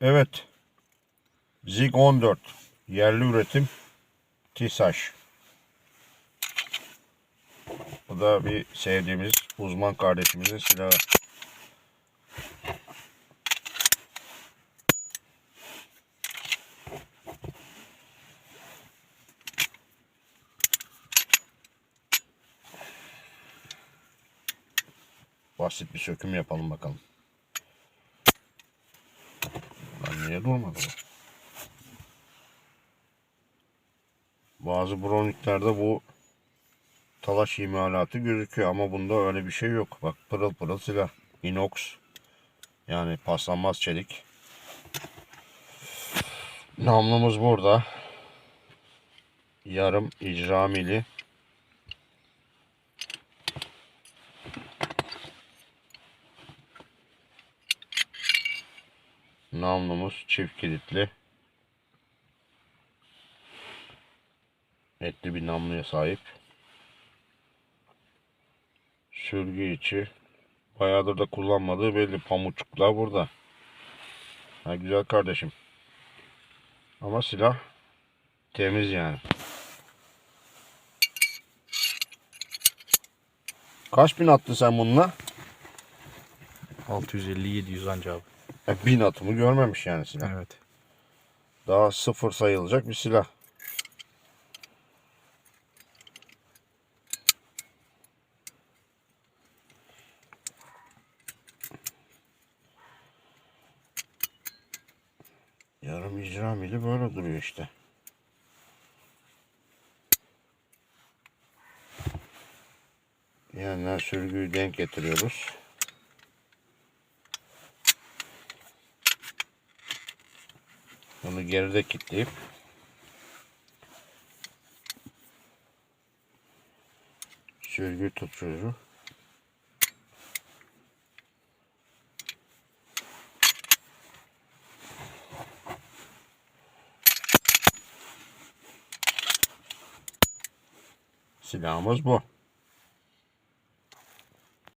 Evet. Zig 14. Yerli üretim. TİSAŞ. Bu da bir sevdiğimiz uzman kardeşimizin silahı. Basit bir söküm yapalım bakalım. Niye durmadı bu? Bazı browniklerde bu talaş imalatı gözüküyor ama bunda öyle bir şey yok. Bak pırıl pırıl silah. Inox. Yani paslanmaz çelik. Namlumuz burada. Yarım icramili. Namlumuz çift kilitli. Etli bir namluya sahip. Sürgü içi. Bayağıdır da kullanmadığı belli. Pamuçuklar burada. Ha, güzel kardeşim. Ama silah temiz yani. Kaç bin attın sen bununla? 650-700 anca abi. Bin atımı görmemiş yani silah. Evet. Daha sıfır sayılacak bir silah. Yarım icra mili böyle duruyor işte. Yani sürgüyü denk getiriyoruz. Bunu geride kilitleyip sürgü tutucu silahımız bu.